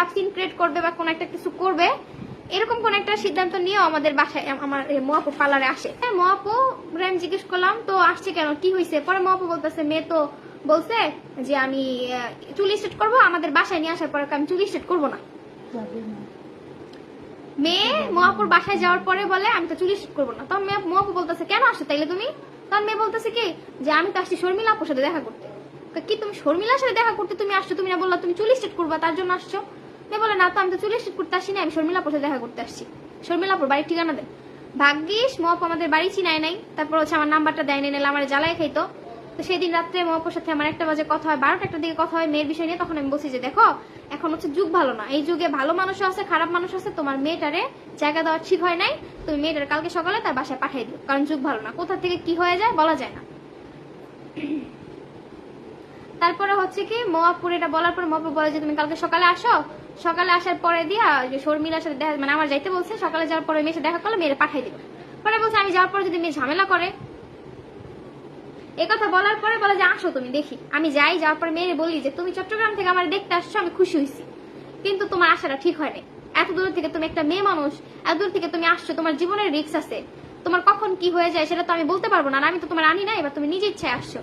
খারাপ scene create করবে বা কোনো একটা কিছু করবে, এরকম কোন একটা সিদ্ধান্ত নিয়েও আমাদের বাসায় আমার মহাপু পার্লারে আসে। হ্যাঁ মহাপু আমি জিজ্ঞেস করলাম, তো আসছে কেন? কি হয়েছে পরে মহাপু বলতেছে, মেয়ে তো বলছে যে আমি চুল স্ট্রেট করব, আমাদের বাসায় নিয়ে আসার পরে আমি চুল স্ট্রেট করব না। মেয়ে মহাপুর বাসায় যাওয়ার পরে বলে, আমি তো চুল স্ট্রেট করব না। তখন মেয়ে, মহাপু বলতেছে, কেন আসছো তাইলে তুমি? তখন মেয়ে বলতেছে কি, যে আমি তো আসছি শর্মিলা আপুর সাথে দেখা করতে। কি তুমি শর্মিলার সাথে দেখা করতে তুমি আসছো? তুমি না বললা তুমি চুলি স্টেট করবা, তার জন্য আসছো? বলে, না তো, আমি তো চুল স্ট্রেট করতে আসছি না আমি শর্মিলা আপুর সাথে দেখা করতে আসছি। শর্মিলাপুর, বাড়ির ঠিকানা দেন ভাগ্যিস মহাপু আমাদের বাড়ি চিনায় নাই। তারপর হচ্ছে আমার নাম্বারটা দেয় নাই আমার জ্বালাই খাইতো। তো সেদিন রাত্রে মহাপুর সাথে আমার একটা বাজে কথা হয় বারোটা একটা দিকে কথা হয় মেয়ের বিষয় নিয়ে, তখন আমি বলছি যে, দেখো, এখন হচ্ছে যুগ ভালো না। এই যুগে ভালো মানুষও আছে, খারাপ মানুষ আছে, তোমার মেয়েটারে জায়গা দেওয়া ঠিক হয় নাই। তুমি মেয়েটার কালকে সকালে তার বাসায় পাঠিয়ে দিও, কারণ যুগ ভালো না। কোথা থেকে কি হয়ে যায় বলা যায় না। তারপরে হচ্ছে কি মহাপুর এটা বলার পর মহাপুর বলে যে, তুমি কালকে সকালে আসো। সকালে আসার পরে দিয়া যে শর্মিলার সাথে দেখা মানে আমার যাইতে বলছে, সকালে যাওয়ার পরে সাথে দেখা করলে, মেয়ের পাঠাই দিবে পরে বলছে, আমি যাওয়ার পরে যদি মেয়ে ঝামেলা করে। এ কথা বলার পরে বলে যে, আসো তুমি, দেখি। আমি যাই, যাওয়ার পরে মেয়ের বলি যে, তুমি চট্টগ্রাম থেকে আমার দেখতে আসছো, আমি খুশি হয়েছি কিন্তু তোমার আশাটা ঠিক হয় নাই। এত দূর থেকে তুমি একটা মেয়ে মানুষ, এত দূর থেকে তুমি আসছো, তোমার জীবনের রিস্ক আছে। তোমার কখন কি হয়ে যায় সেটা তো আমি বলতে পারব না। আমি তো তোমার আনি না এবার তুমি নিজে ইচ্ছায় আসছো।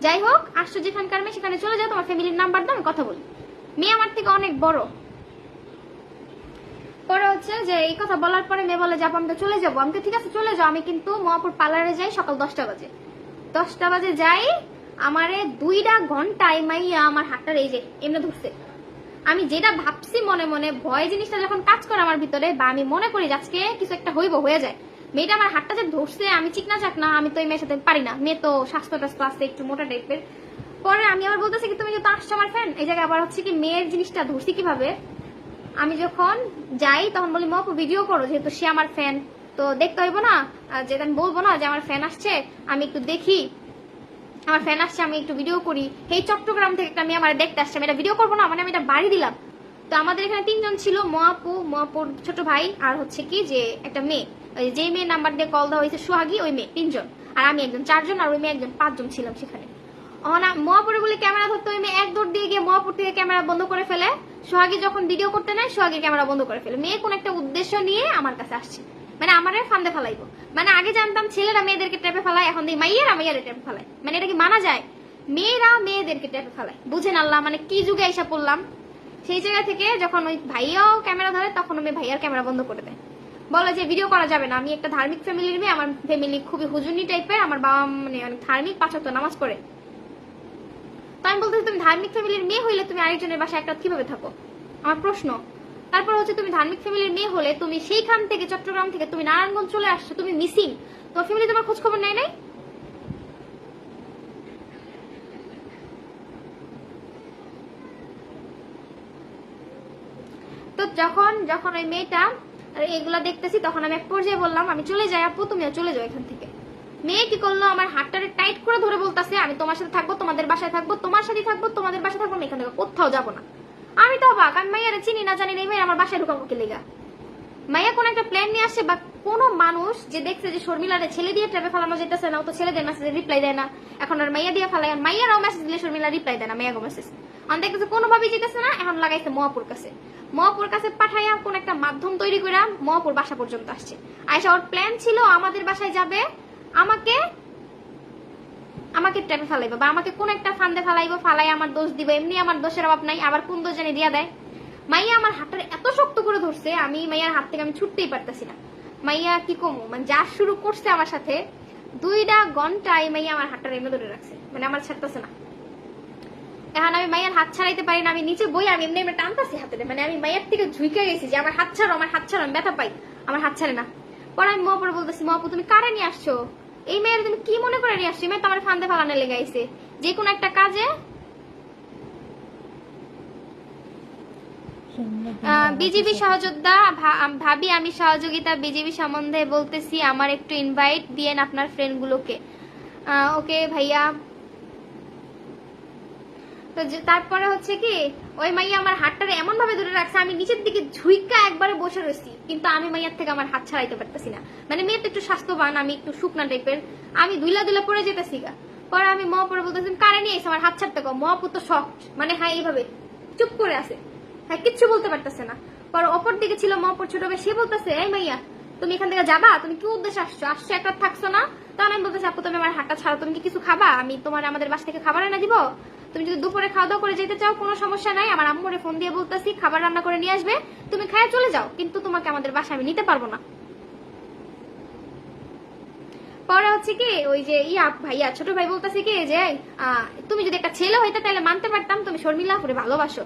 যাই হোক, আসছো যেখানকার মেয়ে, সেখানে চলে যাও, তোমার ফ্যামিলির নাম্বার দাও, আমি কথা বলি। মেয়ে আমার থেকে অনেক বড়। পরে হচ্ছে যে, এই কথা বলার পরে মেয়ে বলে, যাব, আমি তো চলে যাব। আমি তো, ঠিক আছে, চলে যাও। আমি কিন্তু মহাপুর পার্লারে যাই সকাল দশটা বাজে। দশটা বাজে যাই, আমারে দুইটা ঘন্টায় মাইয়া আমার হাতটার এই যে এমনি ধরছে। আমি যেটা ভাবছি মনে মনে, ভয় জিনিসটা যখন কাজ করে আমার ভিতরে, বা আমি মনে করি আজকে কিছু একটা হইব, হয়ে যায়। মেয়েটা আমার হাতটা যে ধরছে, আমি চিকনা চাক না, আমি তো এই মেয়ের সাথে পারি না। মেয়ে তো স্বাস্থ্য টাস্থ্য আছে, একটু মোটা টাইপের। পরে আমি আবার বলতেছি কি, তুমি যেহেতু আসছো আমার ফ্যান এই জায়গায় আবার হচ্ছে কি, মেয়ের জিনিসটা ধরছি কীভাবে? আমি যখন যাই, তখন বলি মপু ভিডিও করো, যেহেতু সে আমার ফ্যান তো দেখতে হইব না যেটা আমি বলব না যে আমার ফ্যান আসছে, আমি একটু দেখি। আমার ফ্যান আসছে, আমি একটু ভিডিও করি। এই চট্টগ্রাম থেকে একটা মেয়ে আমার দেখতে আসছে, আমি এটা ভিডিও করব না মানে আমি এটা বাড়ি দিলাম। তো আমাদের এখানে তিনজন ছিল মহাপু মহাপুর ছোট ভাই, আর হচ্ছে কি যে একটা মেয়ে। ওই যে মেয়ে নাম্বার দিয়ে কল দেওয়া হয়েছে, সোহাগী, ওই মেয়ে, তিনজন। আর আমি একজন, চারজন, আর ওই মেয়ে একজন, পাঁচজন ছিলাম সেখানে। অনা মহাপুরে বলে ক্যামেরা ধরতে ওই মেয়ে এক দৌড় দিয়ে গিয়ে মহাপুর থেকে ক্যামেরা বন্ধ করে ফেলে। সোহাগী যখন ভিডিও করতে নেয় সোহাগীর ক্যামেরা বন্ধ করে ফেলে। মেয়ে কোন একটা উদ্দেশ্য নিয়ে আমার কাছে আসছে। মানে আমারে ফান্দে ফেলাইবো। মানে আগে জানতাম ছেলেরা মেয়েদেরকে ট্যাপে ফেলায়, এখন দেখি মাইয়েরা মাইয়ারে ট্যাপে ফেলায়। মানে এটা কি মানা যায়? মেয়েরা মেয়েদেরকে ট্যাপে ফেলায়। বুঝেন আল্লাহ মানে কি যুগে এসে পড়লাম সেই জায়গা থেকে যখন ওই ভাইয়াও ক্যামেরা ধরে, তখন আমি ভাইয়ার ক্যামেরা বন্ধ করে দেয়। বলে যে, ভিডিও করা যাবে না। আমি একটা ধার্মিক ফ্যামিলির মেয়ে, আমার ফ্যামিলি খুবই হুজুনি টাইপের আমার বাবা মানে অনেক ধার্মিক পাঁচক নামাজ পড়ে। তো আমি বলতেছি, তুমি ধার্মিক ফ্যামিলির মেয়ে হইলে তুমি আরেকজনের বাসায় একটা কীভাবে থাকো? আমার প্রশ্ন। তারপর হচ্ছে, তুমি ধার্মিক ফ্যামিলির মেয়ে হলে তুমি সেইখান থেকে, চট্টগ্রাম থেকে তুমি নারায়ণগঞ্জ চলে আসছো, তুমি মিসিং তোমার ফ্যামিলি তোমার খোঁজ খবর নেয় নাই? তো যখন যখন ওই মেয়েটা এগুলা দেখতেছি, তখন আমি এক পর্যায়ে বললাম, আমি চলে যাই আপু তুমিও চলে যাও এখান থেকে। মেয়ে কি করল, আমার হাতটারে টাইট করে ধরে বলতাছে, আমি তোমার সাথে থাকব, তোমাদের বাসায় থাকব, তোমার সাথে থাকব, তোমাদের বাসায় থাকব, আমি এখান থেকে কোথাও যাব না। আমি তো অবাক, আমি মাইয়ারে চিনি না, জানি না মেয়ে আমার বাসায় ঢুকাবো কি লেগা? মাইয়া কোন একটা প্ল্যান নিয়ে আসছে বা কোন মানুষ যে দেখছে যে শর্মিলারে ছেলে দিয়ে ট্র্যাপে ফেলানো যেতেছে না, ও তো ছেলেদের মেসেজে রিপ্লাই দেয় না। এখন আর মাইয়া দিয়ে ফেলায়, আর মাইয়ারাও মেসেজ দিলে শর্মিলা রিপ্লাই দেয় না মাইয়াগো মেসেজ আমার দোষ দিব, এমনি আমার দোষের অভাব নাই, আবার কোন দোষ জানি দিয়া দেয়। মাইয়া আমার হাতটা এত শক্ত করে ধরছে, আমি মাইয়ার হাত থেকে আমি ছুটতেই পারতেছি না। মাইয়া কি কমু? মানে যা শুরু করছে আমার সাথে দুইটা ঘন্টায় মাইয়া আমার হাতটা এমনি ধরে রাখছে মানে আমার ছাড়তেছে না। এখন আমি মাইয়ার হাত ছাড়াইতে পারি না, আমি নিচে বই আমি এমনি এমনি টানতাছি হাতে মানে আমি মাইয়ার থেকে ঝুঁকে গেছি যে আমার হাত ছাড়ো, আমার হাত ছাড়ো, আমি ব্যথা পাই। আমার হাত ছাড়ে না। পরে আমি মহাপুরে বলতেছি, মহাপু, তুমি কারে নিয়ে আসছো? এই মেয়ের তুমি কি মনে করে নিয়ে আসছো? এই মেয়ে তো আমার ফান্দে ফালানো আইছে যে কোনো একটা কাজে বিজিবি সহযোদ্ধা ভাবি, আমি সহযোগিতা বিজিবি সম্বন্ধে বলতেছি, আমার একটু ইনভাইট দিয়েন আপনার ফ্রেন্ড গুলোকে। ওকে ভাইয়া তো তারপরে হচ্ছে কি, ওই মাইয়া আমার হাতটারে এমন ভাবে ধরে রাখছে, আমি নিচের দিকে ঝুইকা একবারে বসে রয়েছি কিন্তু আমি মাইয়ার থেকে আমার হাত ছাড়াইতে পারতেছি না। মানে মেয়ে তো একটু স্বাস্থ্যবান, আমি একটু শুকনা টাইপের, আমি দুইলা দুইলা পড়ে যেতেছি গা। পরে আমি মহাপুরে বলতেছি, কারে নিয়ে আমার হাত ছাড়তে কম মহাপুর তো শখ মানে হ্যাঁ এইভাবে চুপ করে আছে। হ্যাঁ কিচ্ছু বলতে পারতেছে না। পর অপর দিকে ছিল মপর ছোট ভাই, সে বলতেছে, এই মাইয়া, তুমি এখান থেকে যাবা? তুমি কি উদ্দেশ্যে আসছো? আসছো একটা থাকছো না? তখন আমি বলতেছি, আপু, তুমি আমার হাতটা ছাড়ো, তুমি কি কিছু খাবা? আমি তোমার আমাদের বাস থেকে খাবার এনে দিব। তুমি যদি দুপুরে খাওয়া দাওয়া করে যেতে চাও, কোনো সমস্যা নাই। আমার আম্মুরে ফোন দিয়ে বলতেছি, খাবার রান্না করে নিয়ে আসবে। তুমি খায় চলে যাও, কিন্তু তোমাকে আমাদের বাসায় আমি নিতে পারব না। পরে হচ্ছে কি, ওই যে ইয়া ভাইয়া, ছোট ভাই বলতেছে কি যে তুমি যদি একটা ছেলে হইতে তাহলে মানতে পারতাম, তুমি শর্মিলা করে ভালোবাসো।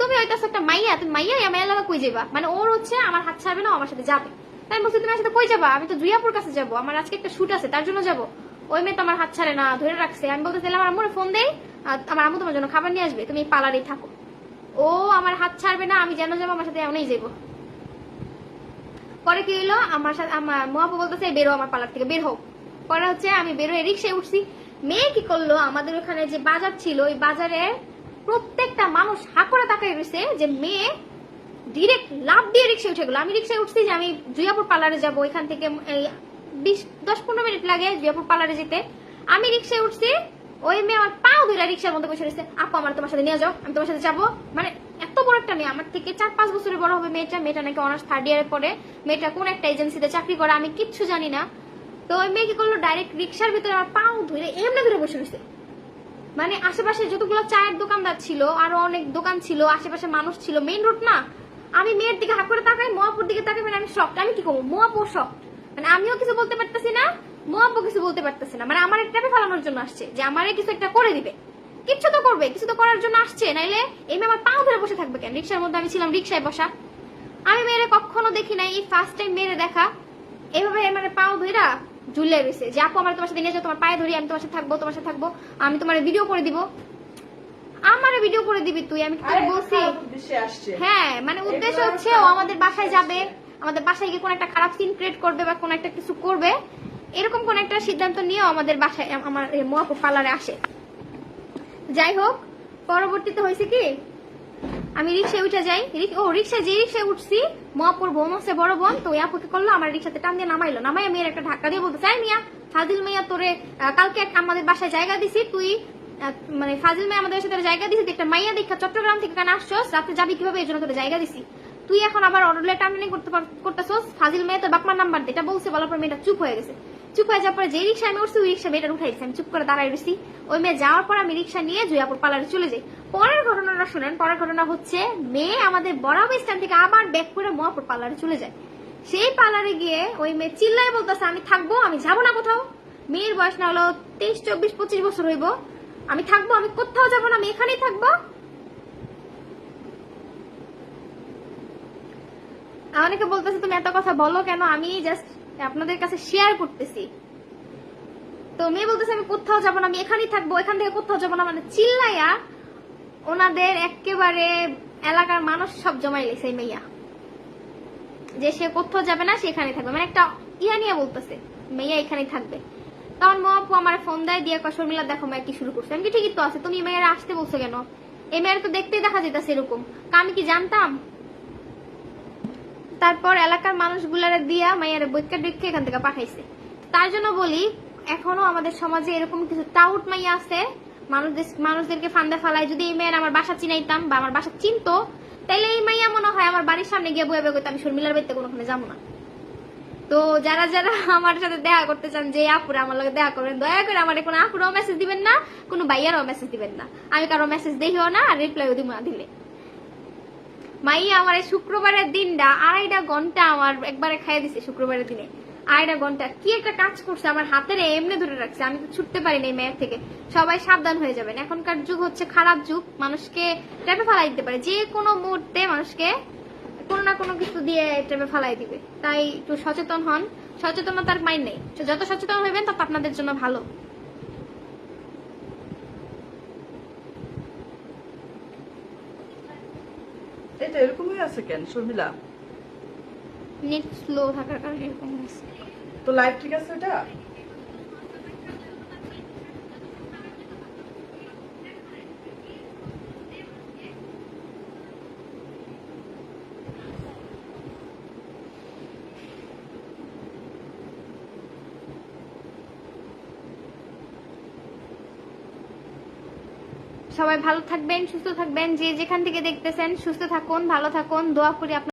তুমি হইতেছো একটা মাইয়া, তুমি মাইয়া আমার লাগা কই যাবা মানে ওর হচ্ছে আমার হাত ছাড়বে না আমার সাথে যাবে। তাই বলছি, তুমি সাথে কই যাবা? আমি তো জুয়াপুর কাছে যাব। আমার আজকে একটা শুট আছে, তার জন্য যাব। ওই মেয়ে তো আমার হাত ছাড়ে না, ধরে রাখছে। আমি বলতেছিলাম আমার ফোন আর আমার আম্মু তোমার জন্য খাবার নিয়ে আসবে, তুমি পালারেই থাকো। ও আমার হাত ছাড়বে না, আমি যেন যাব, আমার সাথে এমনই যাব পরে কি হইল? আমার সাথে আমার মহাপু বলতেছে, বেরো আমার পার্লার থেকে, বের হোক পরে হচ্ছে আমি বেরোয় রিক্সায় উঠছি। মেয়ে কি করল? আমাদের ওখানে যে বাজার ছিল, ওই বাজারে প্রত্যেকটা মানুষ হা করে তাকাই রয়েছে যে মেয়ে ডিরেক্ট লাভ দিয়ে রিক্সায় উঠে গেলো। আমি রিক্সায় উঠছি যে আমি জুয়াপুর পার্লারে যাব এখান থেকে বিশ দশ পনেরো মিনিট লাগে জুয়াপুর পার্লারে যেতে। আমি রিক্সায় উঠছি ওই মেয়ে আমার পাও ধরে রিক্সার মধ্যে বসে রয়েছে আপু, আমার তোমার সাথে নিয়ে যাও, আমি তোমার সাথে যাব। মানে এত বড় একটা মেয়ে, আমার থেকে চার পাঁচ বছরের বড় হবে মেয়েটা। মেয়েটা নাকি অনার্স থার্ড ইয়ারে পরে মেয়েটা কোন একটা এজেন্সিতে চাকরি করে, আমি কিচ্ছু জানি না। তো ওই মেয়ে কি করল? ডাইরেক্ট রিক্সার ভিতরে আমার পাও ধরে এমনি ধরে বসে রয়েছে মানে আশেপাশে যতগুলো চায়ের দোকানদার ছিল, আরও অনেক দোকান ছিল, আশেপাশে মানুষ ছিল মেইন রোড না। আমি মেয়ের দিকে হাত করে তাকাই মোয়াপুর দিকে তাকাই মানে আমি শখ আমি কি করব? মোয়াপু শখ মানে আমিও কিছু বলতে পারতেছি না। মোয়াপু কিছু বলতে পারতেছি না। মানে আমার ট্যাপে ফেলানোর জন্য আসছে যে আমারে কিছু একটা করে দিবে। কিচ্ছু তো করবে কিছু তো করার জন্য আসছে। নাইলে এই মেয়ে আমার পাও ধরে বসে থাকবে কেন? রিক্সার মধ্যে আমি ছিলাম রিক্সায় বসা। আমি মেয়েরে কখনো দেখি নাই এই ফার্স্ট টাইম মেয়েরে দেখা। এভাবে মানে পাও ধইরা ঝুলে রয়েছে যে আপু আমার তোমার সাথে নিয়ে যাও তোমার পায়ে ধরি আমি তোমার সাথে থাকব তোমার সাথে থাকব আমি তোমার ভিডিও করে দিব। আমারে ভিডিও করে দিবি তুই আমি তোকে বলছি? হ্যাঁ মানে উদ্দেশ্য হচ্ছে ও আমাদের বাসায় যাবে আমাদের বাসায় গিয়ে কোন একটা খারাপ সিন ক্রিয়েট করবে বা কোন একটা কিছু করবে এরকম কোন একটা সিদ্ধান্ত নিয়েও আমাদের বাসায় আমার মোয়াপুর পার্লারে আসে। যাই হোক, পরবর্তীতে হয়েছে কি? আমি রিক্সায় উঠে যাই ও, রিক্সায় যে রিক্সায় উঠছি, মহাপুর বোন আছে, বড় বোন, তো ওই আপুকে করল, আমার রিক্সাতে টান দিয়ে নামাইলো। নামাই মেয়ের একটা ধাক্কা দিয়ে বলতে চাই মিয়া, ফাজিল মিয়া তোরে কালকে এক আমাদের বাসায় জায়গা দিছি, তুই মানে ফাজিল মেয়ে আমাদের সাথে জায়গা দিছি একটা মাইয়া দেখা চট্টগ্রাম থেকে কেন আসছস, রাতে যাবি কীভাবে, এই জন্য তোর জায়গা দিছি। তুই এখন আবার অর্ডারলে টার্মিনেট করতে করতেছস, ফাজিল মেয়ে তোর বাপমার নাম্বার দে। এটা বলছে, বলার পর মেয়েটা চুপ হয়ে গেছে। চুপ হয়ে যাওয়ার পরে যে রিক্সা আমি উঠছি, ওই রিক্সা মেয়েটা উঠাই দিচ্ছি আমি চুপ করে দাঁড়াই রয়েছি ওই মেয়ে যাওয়ার পর আমি রিক্সা নিয়ে জয়াপুর পার্লারে চলে যাই। পরের ঘটনাটা শুনেন, পরের ঘটনা হচ্ছে মেয়ে আমাদের বরাবর স্ট্যান্ড থেকে আবার ব্যাক করে মহাপুর পার্লারে চলে যায়। সেই পার্লারে গিয়ে ওই মেয়ে চিল্লাই বলতেছে, আমি থাকব, আমি যাব না কোথাও। মেয়ের বয়স না হলো তেইশ, চব্বিশ, পঁচিশ বছর হইব। আমি থাকব, আমি কোথাও যাব না, আমি এখানেই থাকব। অনেকে বলতেছে, তুমি এত কথা বলো কেন? আমি জাস্ট আপনাদের কাছে শেয়ার করতেছি। তো মেয়ে বলতেছে, আমি কোথাও যাব না, আমি এখানেই থাকব, এখান থেকে কোথাও যাব না। মানে চিল্লাইয়া ওনাদের একেবারে এলাকার মানুষ সব জমাই লেছে মেয়া যে সে কোথাও যাবে না, সে এখানেই থাকবে। মানে একটা ইয়া নিয়ে বলতেছে মেয়া এখানেই থাকবে। তখন মহাপু আমার ফোন দেয়, দিয়ে কয়, শর্মিলা, দেখো মেয়ে কি শুরু করছে। আমি ঠিকই তো আছে, তুমি মেয়েরা আসতে বলছো কেন? এই মেয়ের তো দেখতেই দেখা যেতেছে এরকম। তা আমি কি জানতাম? তারপর এলাকার মানুষগুলারে দিয়া মাইয়ারে বৈকা ডেকে এখান থেকে পাঠাইছে। তার জন্য বলি, এখনও আমাদের সমাজে এরকম কিছু টাউট মাইয়া আছে। মানুষদের, মানুষদেরকে ফান্দা ফালায় যদি এই মেয়ের আমার বাসা চিনাইতাম বা আমার বাসা চিনতো, তাইলে এই মাইয়া মনে হয় আমার বাড়ির সামনে গিয়ে বয়ে বয়ে আমি শর্মিলার বাড়িতে কোনোখানে যাব না। তো যারা যারা আমার সাথে দেখা করতে চান, যে আপুরা আমার লগে দেখা করবেন দয়া করে আমার কোনো আপুরাও মেসেজ দিবেন না, কোনো বাইয়ারও মেসেজ দিবেন না। আমি কারও মেসেজ দেখিও না আর রিপ্লাইও দিব না দিলে। মাইয়া আমার শুক্রবারের দিনটা আড়াইটা ঘণ্টা আমার একবারে খাইয়ে দিছে শুক্রবারের দিনে। আড়াইটা ঘণ্টা। কি একটা কাজ করছে, আমার হাতের এমনি ধরে রাখছে। আমি তো ছুটতে পারিনি এই মেয়ের থেকে। সবাই সাবধান হয়ে যাবেন। এখনকার যুগ হচ্ছে খারাপ যুগ। মানুষকে ট্র্যাপে ফালাই দিতে পারে। যে কোনো মুহূর্তে মানুষকে কোনো না কোনো কিছু দিয়ে ট্র্যাপে ফালাই দিবে। তাই একটু সচেতন হন। সচেতনতার মাইন নেই। যত সচেতন হইবেন, তত আপনাদের জন্য ভালো। এটা এরকমই আছে কেন শর্মিলা? নেট স্লো থাকার কারণে এরকম হয়েছে তো লাইভ ঠিক আছে ওটা? সবাই ভালো থাকবেন, সুস্থ থাকবেন, যে যেখান থেকে দেখতেছেন সুস্থ থাকুন, ভালো থাকুন, দোয়া করি আপনার